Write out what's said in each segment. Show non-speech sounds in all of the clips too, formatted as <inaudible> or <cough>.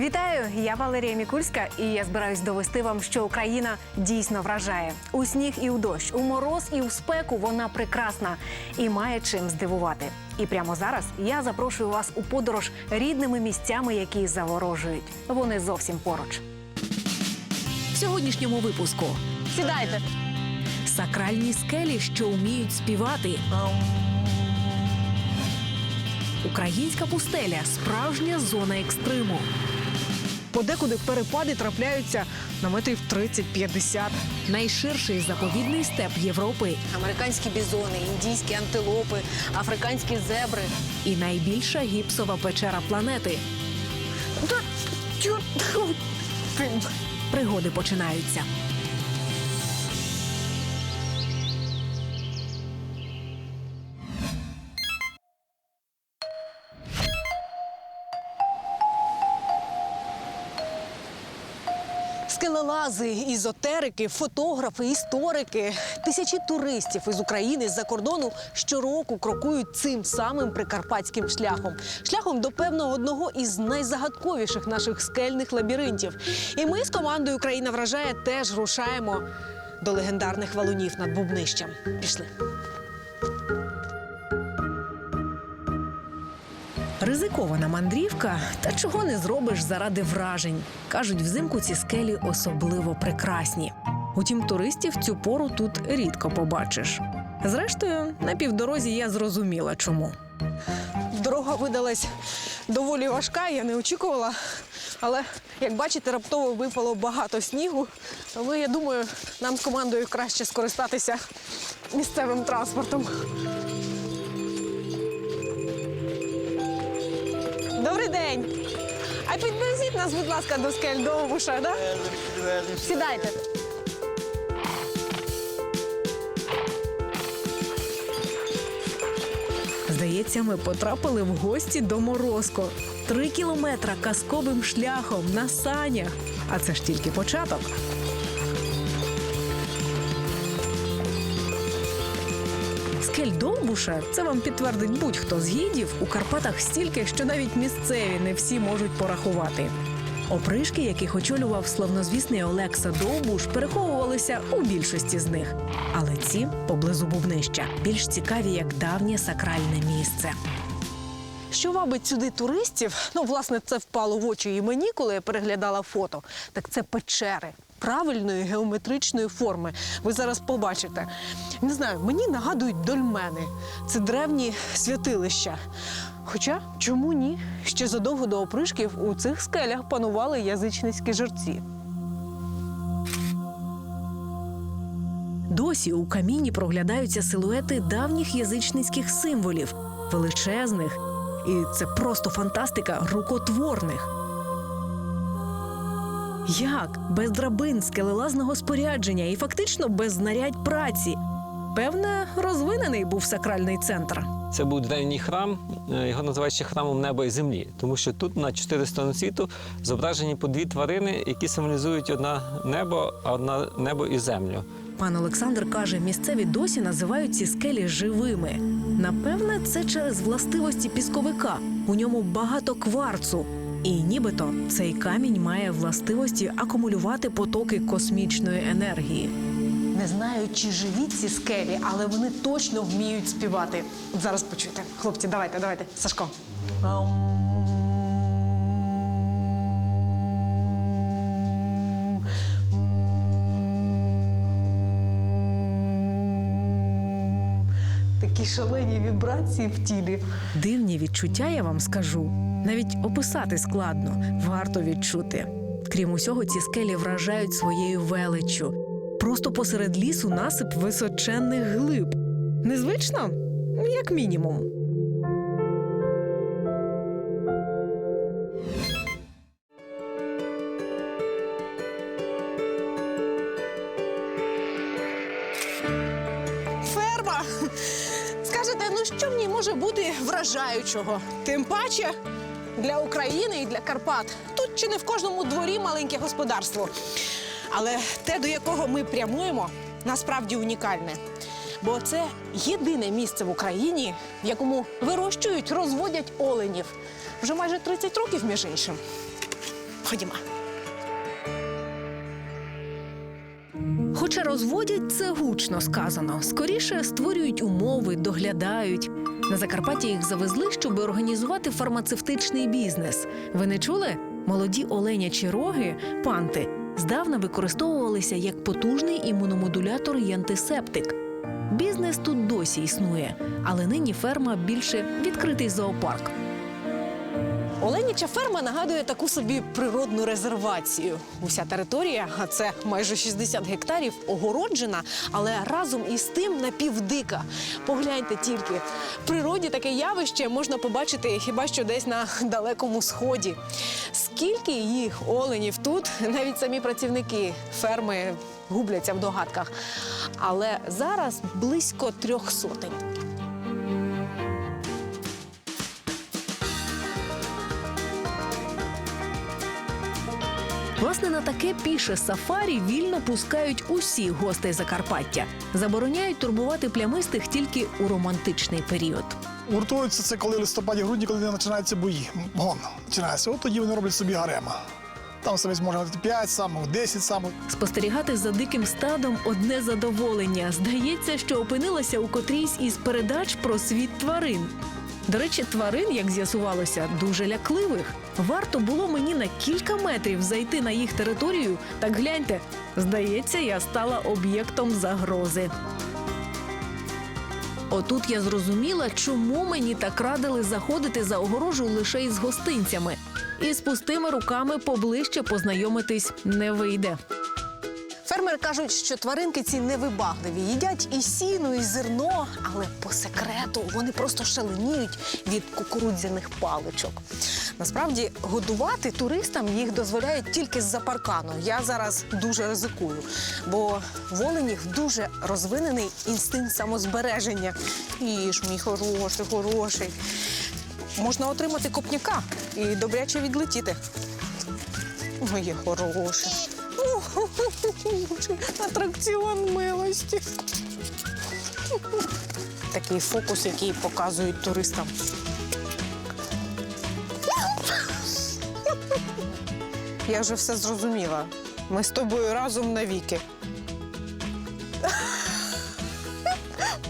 Вітаю, я Валерія Мікульська, і я збираюсь довести вам, що Україна дійсно вражає у сніг і у дощ, у мороз і у спеку. Вона прекрасна і має чим здивувати. І прямо зараз я запрошую вас у подорож рідними місцями, які заворожують. Вони зовсім поруч. В сьогоднішньому випуску Сідайте. сакральні скелі, що вміють співати. Українська пустеля справжня зона екстриму. Подекуди перепади трапляються на метрів 30-50. Найширший заповідний степ Європи Американські бізони, індійські антилопи, африканські зебри. і найбільша гіпсова печера планети. <laughs> Пригоди починаються. Скелелази, ізотерики, фотографи, історики, тисячі туристів із України з-за кордону щороку крокують цим самим прикарпатським шляхом, шляхом до певного одного із найзагадковіших наших скельних лабіринтів. І ми з командою Україна вражає теж рушаємо до легендарних валунів над Бубнищем. Пішли. Ризикована мандрівка, та чого не зробиш заради вражень. Кажуть, взимку ці скелі особливо прекрасні. Утім, туристів цю пору тут рідко побачиш. Зрештою, на півдорозі я зрозуміла, чому. Дорога видалась доволі важка, я не очікувала. Але, як бачите, раптово випало багато снігу. Тому я думаю, нам з командою краще скористатися місцевим транспортом. День! А підвезіть нас, будь ласка, до скель до Овуша, да? Сідайте. Здається, ми потрапили в гості до Морозко. Три кілометра казковим шляхом на санях. А це ж тільки початок. Скель Довбуша це вам підтвердить будь-хто з гідів у Карпатах стільки, що навіть місцеві не всі можуть порахувати. Опришки, яких очолював славнозвісний Олекса Довбуш, переховувалися у більшості з них. Але ці поблизу Бубнища більш цікаві як давнє сакральне місце. Що вабить сюди туристів? Ну, власне, це впало в очі і мені, коли я переглядала фото. Так це печери правильної геометричної форми. Ви зараз побачите. Не знаю, мені нагадують дольмени. Це древні святилища. Хоча чому ні? Ще задовго до опришків у цих скелях панували язичницькі жерці. Досі у каміні проглядаються силуети давніх язичницьких символів, величезних, і це просто фантастика рукотворних. Як без драбин, скелелазного спорядження і фактично без знарядь праці? Певне, розвинений був сакральний центр. Це був древній храм, е, його називають ще храмом неба і землі, тому що тут на чотири сторони світу зображені по дві тварини, які символізують одна небо, а одна небо і землю. Пан Олександр каже, місцеві досі називають ці скелі живими. Напевне, це через властивості пісковика. У ньому багато кварцу. І нібито цей камінь має властивості акумулювати потоки космічної енергії. Не знаю, чи живі ці скелі, але вони точно вміють співати. Зараз почуйте. Хлопці, давайте, давайте. Сашко. Такі шалені вібрації в тілі. Дивні відчуття, я вам скажу. Навіть описати складно, варто відчути. Крім усього, ці скелі вражають своєю величчю. Просто посеред лісу насип височенних глиб. Незвично, як мінімум. Скажете, ну що в ній може бути вражаючого? Тим паче для України і для Карпат. Тут чи не в кожному дворі маленьке господарство. Але те, до якого ми прямуємо, насправді унікальне. Бо це єдине місце в Україні, в якому вирощують, розводять оленів. Вже майже 30 років, між іншим. Ходімо. Хоча розводять це гучно сказано. Скоріше створюють умови, доглядають. На Закарпатті їх завезли, щоб організувати фармацевтичний бізнес. Ви не чули? Молоді оленячі роги, панти, здавна використовувалися як потужний імуномодулятор і антисептик. Бізнес тут досі існує, але нині ферма більше відкритий зоопарк. Оленяча ферма нагадує таку собі природну резервацію. Уся територія, а це майже 60 гектарів, огороджена, але разом із тим напівдика. Погляньте тільки, в природі таке явище можна побачити хіба що десь на далекому сході. Скільки їх оленів тут, навіть самі працівники ферми губляться в догадках. Але зараз близько трьох сотень. Власне, на таке піше сафарі вільно пускають усіх гостей Закарпаття. Забороняють турбувати плямистих тільки у романтичний період. Гуртуються це коли листопаді-грудні, коли починаються бої. Гон починається. От тоді вони роблять собі гарема. Там собі можна 5 самок, 10 самок. Спостерігати за диким стадом одне задоволення. Здається, що опинилася у котрійсь із передач про світ тварин. До речі, тварин, як з'ясувалося, дуже лякливих. Варто було мені на кілька метрів зайти на їх територію. Так гляньте, здається, я стала об'єктом загрози. Отут я зрозуміла, чому мені так радили заходити за огорожу лише із гостинцями. І з пустими руками поближче познайомитись не вийде. Фермери кажуть, що тваринки ці невибагливі, їдять і сіно, і зерно, але по секрету вони просто шаленіють від кукурудзяних паличок. Насправді годувати туристам їх дозволяють тільки з-за паркану. Я зараз дуже ризикую, бо в оленів дуже розвинений інстинкт самозбереження. Їж, мій хороший, хороший. Можна отримати копняка і добряче відлетіти. Моє хороше. <laughs> Атракціон милості. Такий фокус, який показують туристам. Я вже все зрозуміла. Ми з тобою разом навіки.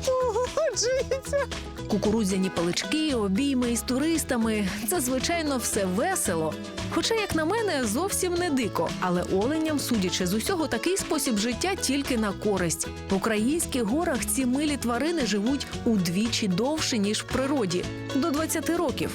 Погоджується. Кукурудзяні палички, обійми із туристами це звичайно все весело. Хоча, як на мене, зовсім не дико. Але оленям, судячи з усього, такий спосіб життя тільки на користь. В українських горах ці милі тварини живуть удвічі довше ніж в природі до 20 років.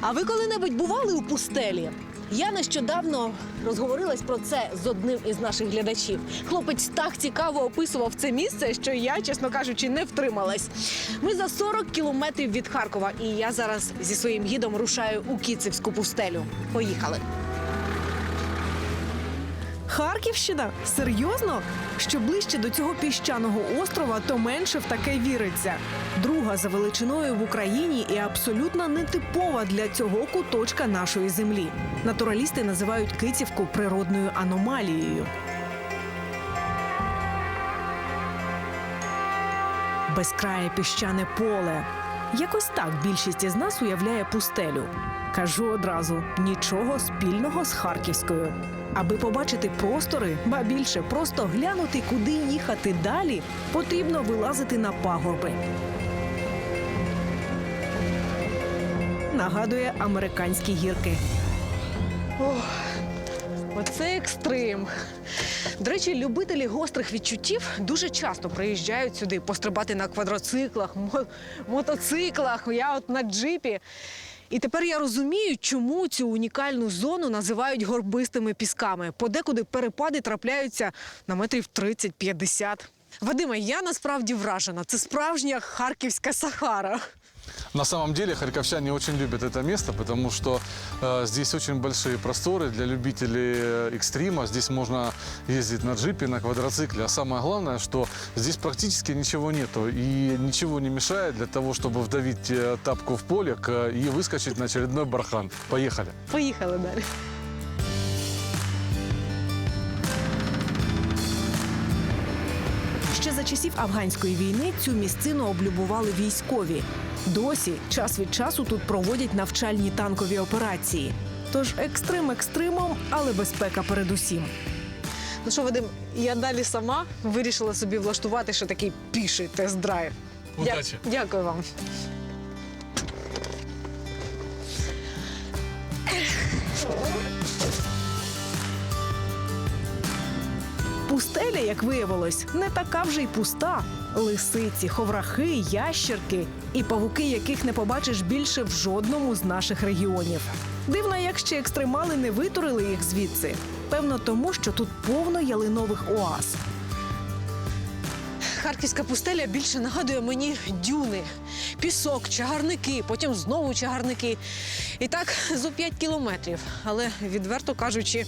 А ви коли-небудь бували у пустелі? Я нещодавно розговорилась про це з одним із наших глядачів. Хлопець так цікаво описував це місце, що я, чесно кажучи, не втрималась. Ми за 40 кілометрів від Харкова, і я зараз зі своїм гідом рушаю у Кіцевську пустелю. Поїхали. Харківщина? Серйозно? Що ближче до цього піщаного острова, то менше в таке віриться. Друга за величиною в Україні і абсолютно нетипова для цього куточка нашої землі. Натуралісти називають Кицівку природною аномалією. Безкрає піщане поле. Якось так більшість із нас уявляє пустелю. Кажу одразу: нічого спільного з Харківською. Аби побачити простори, ба більше просто глянути, куди їхати далі, потрібно вилазити на пагорби. Нагадує американські гірки. Оце екстрим. До речі, любителі гострих відчуттів дуже часто приїжджають сюди пострибати на квадроциклах, мо- мотоциклах. Я от на джипі. І тепер я розумію, чому цю унікальну зону називають горбистими пісками. Подекуди перепади трапляються на метрів 30-50. Вадиме, я насправді вражена. Це справжня харківська Сахара. На самом деле харьковчане очень любят это место, потому что э, здесь очень большие просторы для любителей э, экстрима. Здесь можно ездить на джипе, на квадроцикле. А самое главное, что здесь практически ничего нету и ничего не мешает для того, чтобы вдавить э, тапку в полик э, и выскочить на очередной бархан. Поехали! Поїхали далі. Часів афганської війни цю місцину облюбували військові. Досі час від часу тут проводять навчальні танкові операції. Тож екстрим екстримом, але безпека передусім. Ну що, Вадим, я далі сама вирішила собі влаштувати ще такий піший тест-драйв. Дя- Удачі. Дякую вам. Пустеля, як виявилось, не така вже й пуста. Лисиці, ховрахи, ящерки і павуки, яких не побачиш більше в жодному з наших регіонів. Дивно, як ще екстремали не витурили їх звідси. Певно, тому що тут повно ялинових оаз. Харківська пустеля більше нагадує мені дюни, пісок, чагарники, потім знову чагарники. І так зо 5 кілометрів. Але, відверто кажучи,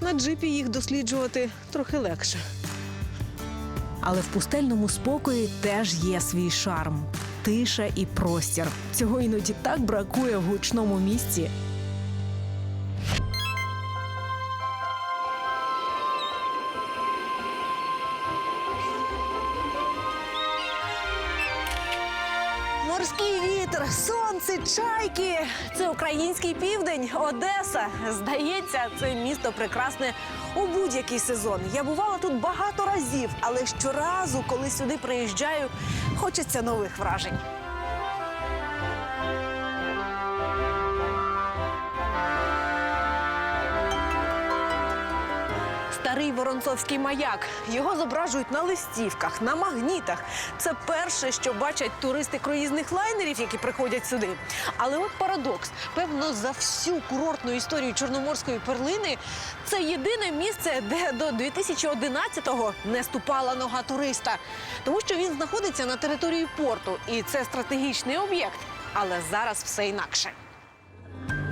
на джипі їх досліджувати трохи легше. Але в пустельному спокої теж є свій шарм, тиша і простір. Цього іноді так бракує в гучному місці. Це український південь, Одеса. Здається, це місто прекрасне у будь-який сезон. Я бувала тут багато разів, але щоразу, коли сюди приїжджаю, хочеться нових вражень. Воронцовський маяк. Його зображують на листівках, на магнітах. Це перше, що бачать туристи круїзних лайнерів, які приходять сюди. Але от парадокс. Певно, за всю курортну історію чорноморської перлини це єдине місце, де до 2011-го не ступала нога туриста, тому що він знаходиться на території порту, і це стратегічний об'єкт. Але зараз все інакше.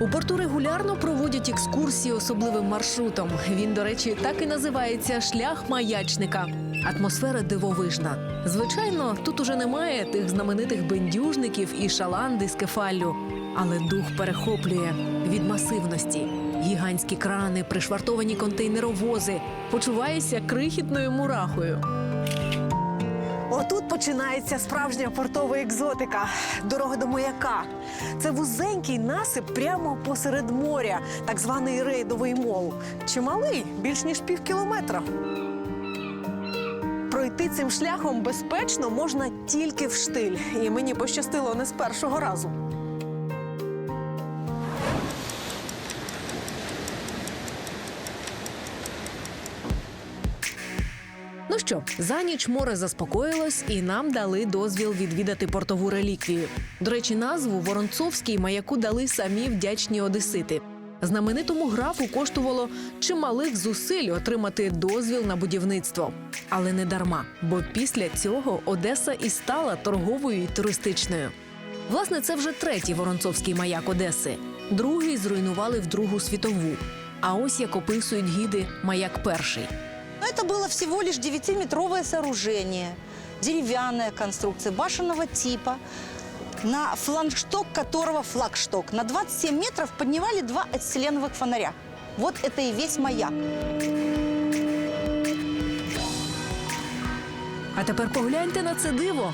У порту регулярно проводять екскурсії особливим маршрутом. Він, до речі, так і називається шлях маячника. Атмосфера дивовижна. Звичайно, тут уже немає тих знаменитих бендюжників і шаланди з кефаллю, але дух перехоплює від масивності. Гігантські крани, пришвартовані контейнеровози. Почуваєшся крихітною мурахою. Отут починається справжня портова екзотика. Дорога до маяка. Це вузенький насип прямо посеред моря, так званий рейдовий мол. Чималий, більш ніж пів кілометра. Пройти цим шляхом безпечно можна тільки в штиль. І мені пощастило не з першого разу. Ну що, за ніч море заспокоїлось, і нам дали дозвіл відвідати портову реліквію. До речі, назву Воронцовський маяку дали самі вдячні одесити. Знаменитому графу коштувало чималих зусиль отримати дозвіл на будівництво, але не дарма, бо після цього Одеса і стала торговою і туристичною. Власне, це вже третій воронцовський маяк Одеси. Другий зруйнували в Другу світову. А ось як описують гіди маяк перший. Но это было всего лишь 9-метровое сооружение, деревянная конструкция башенного типа, на флагшток которого флагшток на 27 метров поднимали два ацетиленовых фонаря. Вот это и весь маяк. А тепер погляньте на це диво.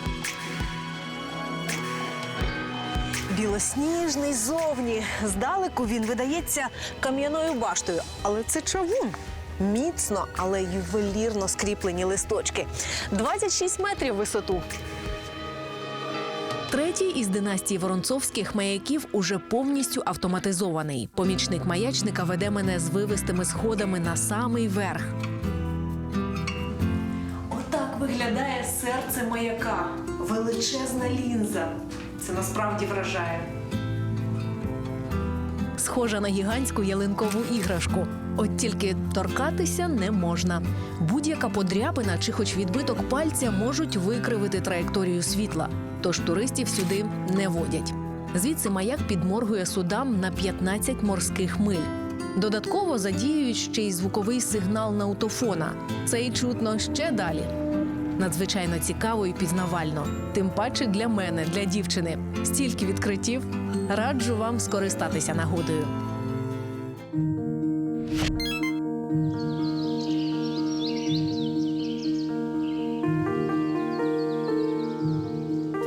Білосніжний зовні. Здалеку він видається кам'яною баштою, але це чавун. Міцно, але ювелірно скріплені листочки. 26 метрів висоту. Третій із династії воронцовських маяків уже повністю автоматизований. Помічник маячника веде мене з вивистими сходами на самий верх. Отак виглядає серце маяка. Величезна лінза. Це насправді вражає. Схожа на гігантську ялинкову іграшку. От тільки торкатися не можна. Будь-яка подряпина чи хоч відбиток пальця можуть викривити траєкторію світла, тож туристів сюди не водять. Звідси маяк підморгує судам на 15 морських миль. Додатково задіюють ще й звуковий сигнал наутофона. Це й чутно ще далі. Надзвичайно цікаво і пізнавально. Тим паче для мене, для дівчини. Стільки відкриттів. Раджу вам скористатися нагодою.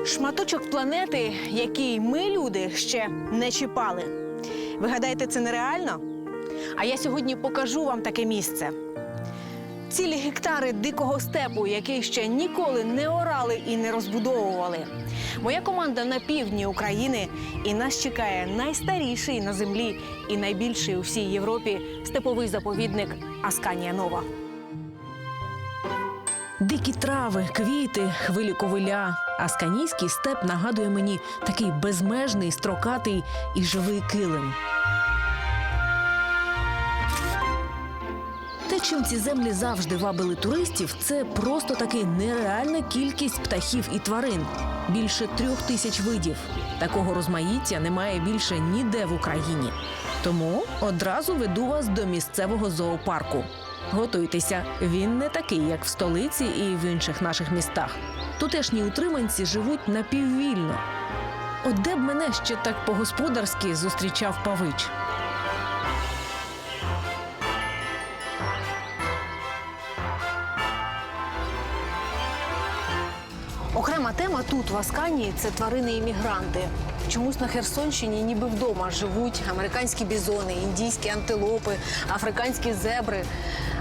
Шматочок планети, який ми, люди, ще не чіпали. Ви гадаєте, це нереально? А я сьогодні покажу вам таке місце. Цілі гектари дикого степу, який ще ніколи не орали і не розбудовували. Моя команда на півдні України, і нас чекає найстаріший на землі і найбільший у всій Європі степовий заповідник Асканія Нова. Дикі трави, квіти, хвилі ковиля. Асканійський степ нагадує мені такий безмежний, строкатий і живий килим. Те, чим ці землі завжди вабили туристів, це просто таки нереальна кількість птахів і тварин. Більше трьох тисяч видів. Такого розмаїття немає більше ніде в Україні. Тому одразу веду вас до місцевого зоопарку. Готуйтеся, він не такий, як в столиці і в інших наших містах. Тутешні утриманці живуть напіввільно. От де б мене ще так по-господарськи зустрічав павич. Окрема тема тут, в Асканії, це тварини-іммігранти. Чомусь на Херсонщині ніби вдома живуть американські бізони, індійські антилопи, африканські зебри.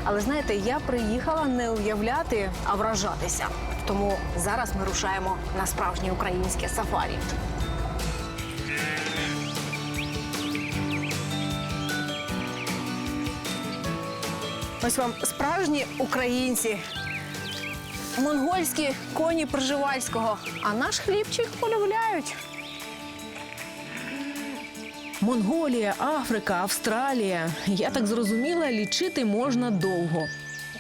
Але знаєте, я приїхала не уявляти, а вражатися. Тому зараз ми рушаємо на справжнє українське сафарі. Ось вам справжні українці. Монгольські коні Пржевальського, а наш хлібчик полюбляють. Монголія, Африка, Австралія. Я так зрозуміла, лічити можна довго.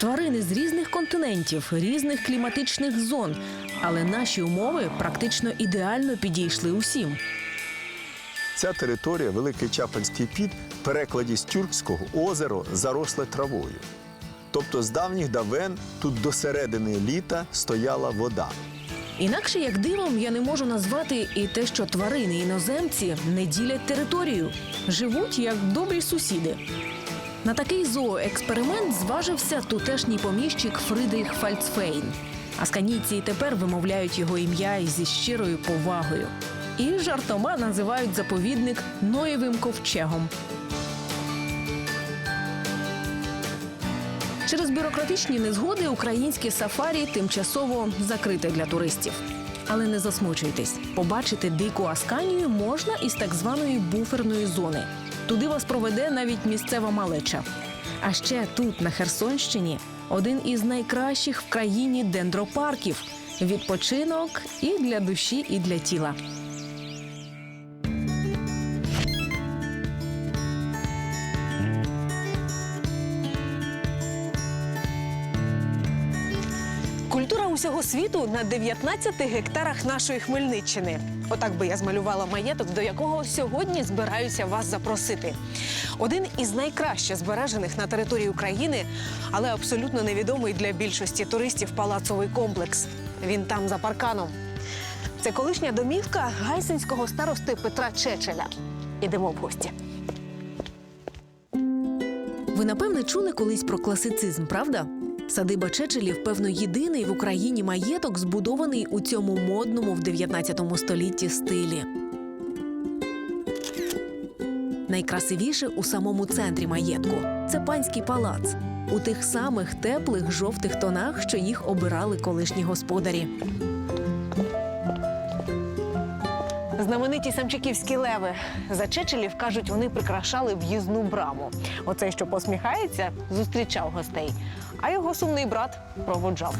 Тварини з різних континентів, різних кліматичних зон. Але наші умови практично ідеально підійшли усім. Ця територія, Великий Чапанський під, в перекладі з тюркського озеро заросле травою. Тобто з давніх давен тут до середини літа стояла вода. Інакше як дивом я не можу назвати і те, що тварини іноземці не ділять територію, живуть як добрі сусіди. На такий зооексперимент зважився тутешній поміщик Фридріх Фальцфейн. Асканійці тепер вимовляють його ім'я зі щирою повагою. І жартома називають заповідник Ноєвим ковчегом. Через бюрократичні незгоди українське сафарі тимчасово закрите для туристів. Але не засмучуйтесь, побачити дику Асканію можна із так званої буферної зони. Туди вас проведе навіть місцева малеча. А ще тут, на Херсонщині, один із найкращих в країні дендропарків. Відпочинок і для душі, і для тіла. Культура усього світу на 19 гектарах нашої Хмельниччини. Отак би я змалювала маєток, до якого сьогодні збираюся вас запросити. Один із найкраще збережених на території України, але абсолютно невідомий для більшості туристів палацовий комплекс. Він там за парканом. Це колишня домівка гайсинського старости Петра Чечеля. Ідемо в гості. Ви напевне чули колись про класицизм, правда? Садиба Чечелів, певно, єдиний в Україні маєток, збудований у цьому модному в 19 столітті стилі. Найкрасивіше у самому центрі маєтку це панський палац у тих самих теплих жовтих тонах, що їх обирали колишні господарі. Знамениті самчиківські леви. За Чечелів, кажуть, вони прикрашали в'їзну браму. Оцей, що посміхається, зустрічав гостей, а його сумний брат проводжав.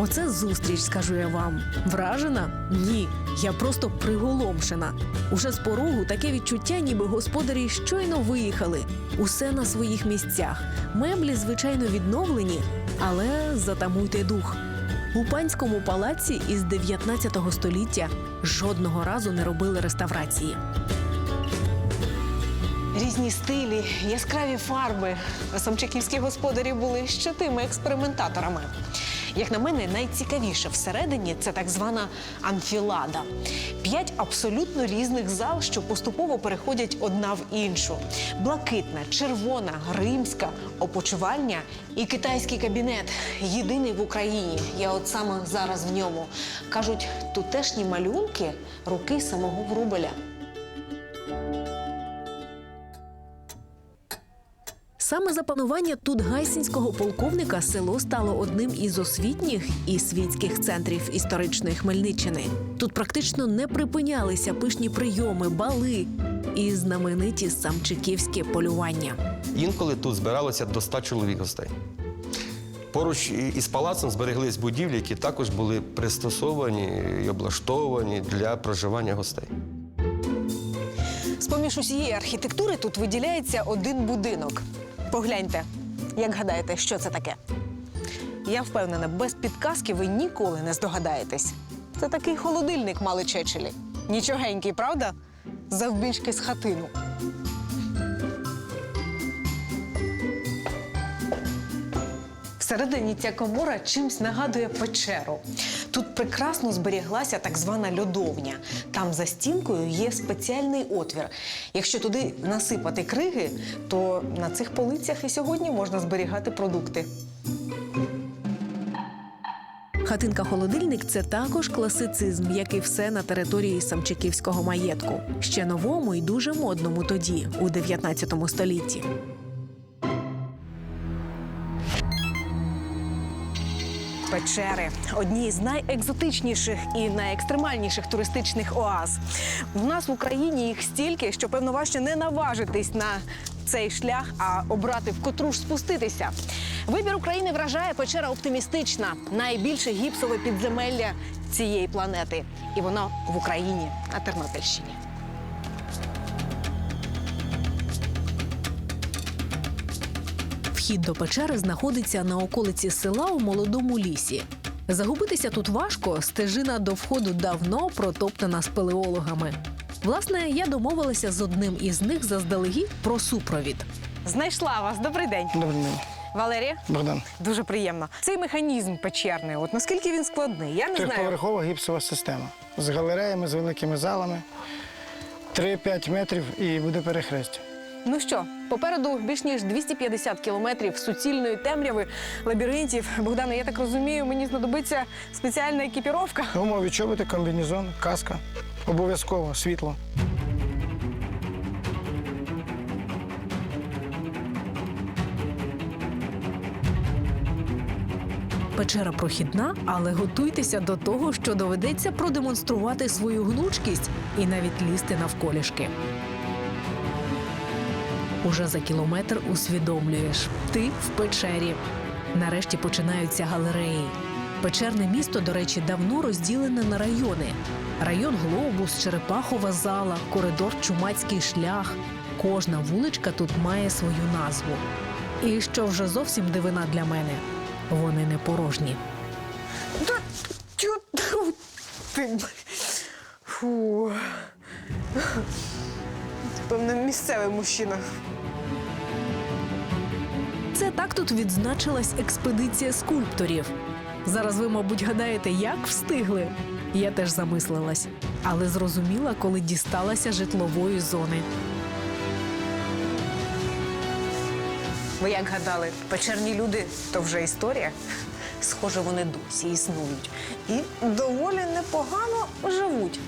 Оце зустріч, скажу я вам. Вражена? Ні. Я просто приголомшена. Уже з порогу таке відчуття, ніби господарі щойно виїхали. Усе на своїх місцях. Меблі, звичайно, відновлені, але затамуйте дух. У панському палаці із 19 століття жодного разу не робили реставрації. Різні стилі, яскраві фарби. Самчаківські господарі були ще тими експериментаторами. Як на мене, найцікавіше всередині це так звана анфілада. П'ять абсолютно різних зал, що поступово переходять одна в іншу: блакитна, червона, римська, опочивальня і китайський кабінет. Єдиний в Україні. Я от саме зараз в ньому. Кажуть, тутешні малюнки руки самого Врубеля. Саме за панування тут гайсинського полковника село стало одним із освітніх і світських центрів історичної Хмельниччини. Тут практично не припинялися пишні прийоми, бали і знамениті самчиківські полювання. Інколи тут збиралося до 100 чоловік гостей. Поруч із палацом збереглись будівлі, які також були пристосовані і облаштовані для проживання гостей. З-поміж усієї архітектури тут виділяється один будинок. Погляньте, як гадаєте, що це таке? Я впевнена, без підказки ви ніколи не здогадаєтесь. Це такий холодильник мали чечелі. Нічогенький, правда? Завбільшки з хатину. Всередині ця комора чимсь нагадує печеру. Тут прекрасно зберіглася так звана льодовня. Там за стінкою є спеціальний отвір. Якщо туди насипати криги, то на цих полицях і сьогодні можна зберігати продукти. Хатинка-холодильник це також класицизм, як і все на території Самчиківського маєтку, ще новому і дуже модному тоді, у 19 столітті. Печери одні з найекзотичніших і найекстремальніших туристичних оаз. В нас в Україні їх стільки, що певно важче не наважитись на цей шлях, а обрати в котру ж спуститися. Вибір України вражає печера оптимістична, найбільше гіпсове підземелля цієї планети. І воно в Україні на Тернопільщині. Вхід до печери знаходиться на околиці села у молодому лісі. Загубитися тут важко, стежина до входу давно протоптана спелеологами. Власне, я домовилася з одним із них заздалегідь про супровід. Знайшла вас. Добрий день. Добрий день, Валерія. Богдан. Дуже приємно. Цей механізм печерний, от наскільки він складний, я не знаю. Трьохповерхова гіпсова система з галереями, з великими залами. 3-5 метрів і буде перехрестя. Ну що, попереду більш ніж 250 кілометрів суцільної темряви, лабіринтів. Богдане, я так розумію, мені знадобиться спеціальна екіпіровка. Гумові чоботи, комбінезон, каска. Обов'язково світло. Печера прохідна, але готуйтеся до того, що доведеться продемонструвати свою гнучкість і навіть лізти навколішки. Уже за кілометр усвідомлюєш ти в печері. Нарешті починаються галереї. Печерне місто, до речі, давно розділене на райони: район Глобус, Черепахова зала, коридор Чумацький шлях. Кожна вуличка тут має свою назву. І що вже зовсім дивина для мене, вони не порожні. Фу. Певно, місцевий мужчина. Це так тут відзначилась експедиція скульпторів. Зараз ви, мабуть, гадаєте, як встигли. Я теж замислилась, але зрозуміла, коли дісталася житлової зони. Ви як гадали, печерні люди то вже історія. Схоже, вони досі існують і доволі непогано живуть.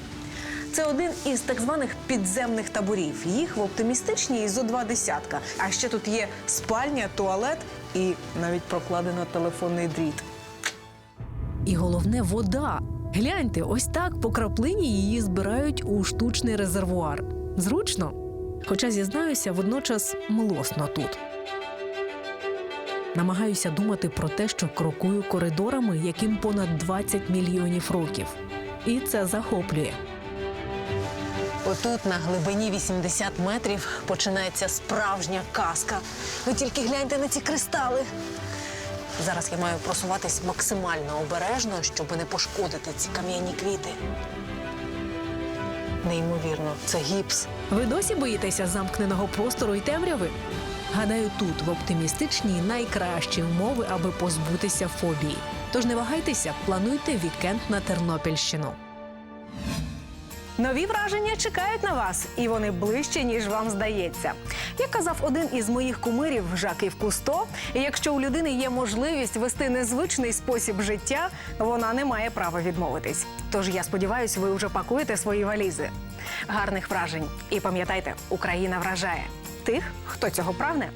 Це один із так званих підземних таборів. Їх в оптимістичній зо два десятка. А ще тут є спальня, туалет і навіть прокладено телефонний дріт. І головне вода. Гляньте, ось так по краплині її збирають у штучний резервуар. Зручно. Хоча зізнаюся, водночас млосно тут. Намагаюся думати про те, що крокую коридорами, яким понад 20 мільйонів років. І це захоплює. Отут на глибині 80 метрів починається справжня казка. Ви тільки гляньте на ці кристали. Зараз я маю просуватись максимально обережно, щоб не пошкодити ці кам'яні квіти. Неймовірно, це гіпс. Ви досі боїтеся замкненого простору і темряви? Гадаю, тут в оптимістичній найкращі умови, аби позбутися фобії. Тож не вагайтеся, плануйте вікенд на Тернопільщину. Нові враження чекають на вас, і вони ближче, ніж вам здається. Як казав один із моїх кумирів Жаків Кусто, якщо у людини є можливість вести незвичний спосіб життя, вона не має права відмовитись. Тож я сподіваюся, ви вже пакуєте свої валізи. Гарних вражень. І пам'ятайте, Україна вражає тих, хто цього прагне.